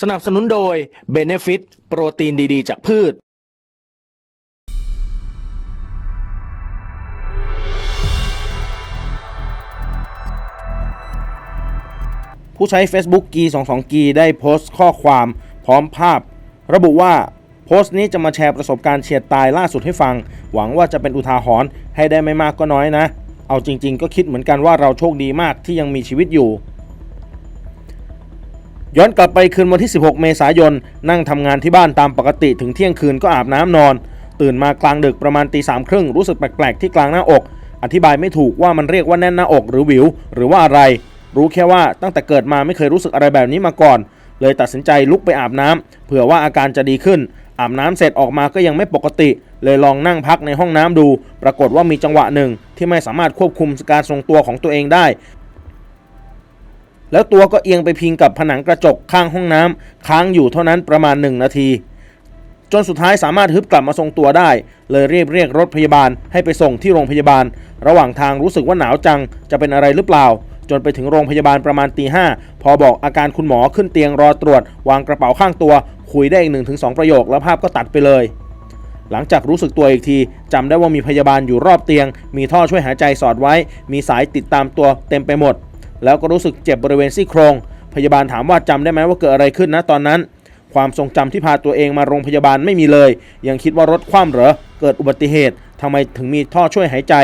สนับสนุนโดย Benefit โปรตีนดีๆ จากพืช ผู้ใช้ Facebook กี22กีได้โพสต์ข้อความพร้อมภาพ ระบุว่า โพสต์นี้จะมาแชร์ประสบการณ์เฉียดตายล่าสุดให้ฟัง หวังว่าจะเป็นอุทาหรณ์ให้ได้ไม่มากก็น้อยนะ เอาจริง ๆ ก็คิดเหมือนกันว่าเราโชคดีมากที่ยังมีชีวิตอยู่ ย้อนกลับไปคืนวันที่ 16 เมษายน นั่งทำงานที่บ้านตามปกติถึงเที่ยงคืนก็อาบน้ำนอน ตื่นมากลางดึกประมาณตีสามครึ่งรู้สึกแปลกๆที่กลางหน้าอก อธิบายไม่ถูกว่ามันเรียกว่าแน่นหน้าอกหรือวิว หรือว่าอะไร รู้แค่ว่าตั้งแต่เกิดมาไม่เคยรู้สึกอะไรแบบนี้มาก่อน เลยตัดสินใจลุกไปอาบน้ำเผื่อว่าอาการจะดีขึ้น อาบน้ำเสร็จออกมาก็ยังไม่ปกติ เลยลองนั่งพักในห้องน้ำดู ปรากฏว่ามีจังหวะหนึ่งที่ไม่สามารถควบคุมการทรงตัวของตัวเองได้ แล้วตัวก็เอียงไปพิงกับผนังกระจกข้างห้องน้ำค้างอยู่เท่านั้นประมาณ 1 นาที จนสุดท้ายสามารถฮึบกลับมาทรงตัวได้ เลยเรียบเรียกรถพยาบาลให้ไปส่งที่โรงพยาบาล ระหว่างทางรู้สึกว่าหนาวจังจะเป็นอะไรหรือเปล่า จนไปถึงโรงพยาบาลประมาณตีห้าพอบอกอาการคุณหมอขึ้นเตียงรอตรวจ วางกระเป๋าข้างตัว คุยได้อีก1-2ประโยคแล้วภาพก็ตัดไปเลยหลังจากรู้สึกตัวอีกทีจำได้ว่ามีพยาบาลอยู่รอบเตียง มีท่อช่วยหายใจสอดไว้ มีสายติดตามตัวเต็มไปหมด แล้วก็รู้สึกเจ็บบริเวณซี่โครง พยาบาลถามว่าจำได้ไหมว่าเกิดอะไรขึ้นนะตอนนั้น ความทรงจำที่พาตัวเองมาโรงพยาบาลไม่มีเลย ยังคิดว่ารถคว่ำเหรอ เกิดอุบัติเหตุทำไมถึงมีท่อช่วยหายใจ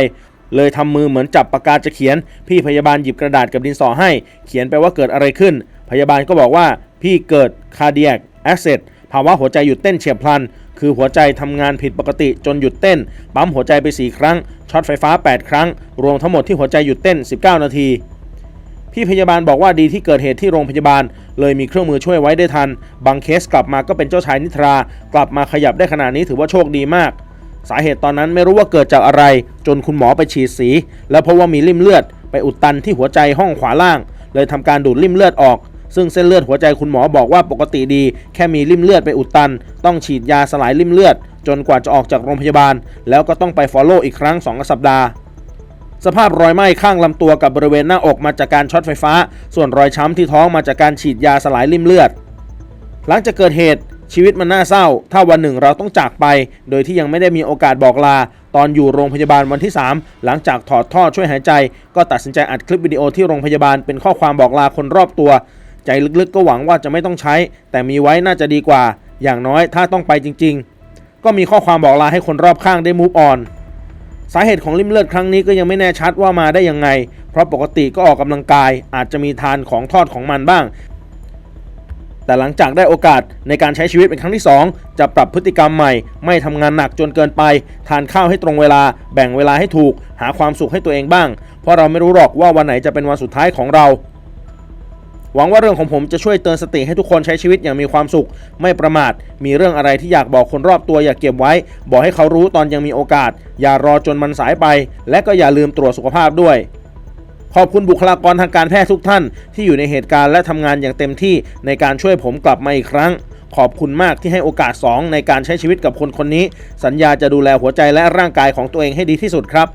เลยทำมือเหมือนจับปากกาจะเขียน พี่พยาบาลหยิบกระดาษกับดินสอให้ เขียนไปว่าเกิดอะไรขึ้น พยาบาลก็บอกว่าพี่เกิด cardiac arrest ภาวะหัวใจหยุดเต้นเฉียบพลัน คือหัวใจทำงานผิดปกติจนหยุดเต้น ปั๊มหัวใจไป 4 ครั้ง ช็อตไฟฟ้า 8 ครั้ง รวมทั้งหมดที่หัวใจหยุดเต้น 19 นาที พี่พยาบาลบอกว่าดีที่เกิดเหตุที่โรงพยาบาล เลยมีเครื่องมือช่วยไว้ได้ทัน บางเคสกลับมาก็เป็นเจ้าชายนิทรา กลับมาขยับได้ขนาดนี้ถือว่าโชคดีมาก สาเหตุตอนนั้นไม่รู้ว่าเกิดจากอะไร จนคุณหมอไปฉีดสี แล้วพบว่ามีริ่มเลือด ไปอุดตันที่หัวใจห้องขวาล่าง เลยทำการดูดริ่มเลือดออก ซึ่งเส้นเลือดหัวใจคุณหมอบอกว่าปกติดี แค่มีริ่มเลือดไปอุดตัน ต้องฉีดยาสลายริ่มเลือด จนกว่าจะออกจากโรงพยาบาล แล้วก็ต้องไป follow อีกครั้ง2สัปดาห์ สภาพรอยไหม้ข้างลำตัวกับบริเวณหน้าอกมาจากการช็อตไฟฟ้า ส่วนรอยช้ำที่ท้องมาจากการฉีดยาสลายริ่มเลือด หลังจากเกิดเหตุชีวิตมันน่าเศร้า ถ้าวันหนึ่งเราต้องจากไป โดยที่ยังไม่ได้มีโอกาสบอกลา ตอนอยู่โรงพยาบาลวันที่ 3 หลังจากถอดท่อช่วยหายใจ ก็ตัดสินใจอัดคลิปวิดีโอที่โรงพยาบาลเป็นข้อความบอกลาคนรอบตัว ใจลึกๆก็หวังว่าจะไม่ต้องใช้ แต่มีไว้น่าจะดีกว่า อย่างน้อยถ้าต้องไปจริง ๆ ก็มีข้อความบอกลาให้คนรอบข้างได้ move on สาเหตุของริ่มเลือดครั้งนี้ก็ยังไม่แน่ชัดว่ามาได้ยังไง เพราะปกติก็ออกกำลังกาย อาจจะมีทานของทอดของมันบ้าง แต่หลังจากได้โอกาสในการใช้ชีวิตเป็นครั้งที่ 2 จะปรับพฤติกรรมใหม่ ไม่ทำงานหนักจนเกินไป ทานข้าวให้ตรงเวลา แบ่งเวลาให้ถูก หาความสุขให้ตัวเองบ้าง เพราะเราไม่รู้หรอกว่าวันไหนจะเป็นวันสุดท้ายของเรา หวังว่าเรื่องของผมจะช่วยเตือนสติให้ทุกคนใช้ชีวิตอย่างมีความสุข ไม่ประมาท มีเรื่องอะไรที่อยากบอกคนรอบตัวอย่าเก็บไว้ บอกให้เขารู้ตอนยังมีโอกาส อย่ารอจนมันสายไป และก็อย่าลืมตรวจสุขภาพด้วยขอบคุณบุคลากรทางการแพทย์ทุกท่าน ที่อยู่ในเหตุการณ์และทำงานอย่างเต็มที่ในการช่วยผมกลับมาอีกครั้ง ขอบคุณมากที่ให้โอกาส 2 ในการใช้ชีวิตกับคนคนนี้ สัญญาจะดูแลหัวใจและร่างกายของตัวเองให้ดีที่สุดครับ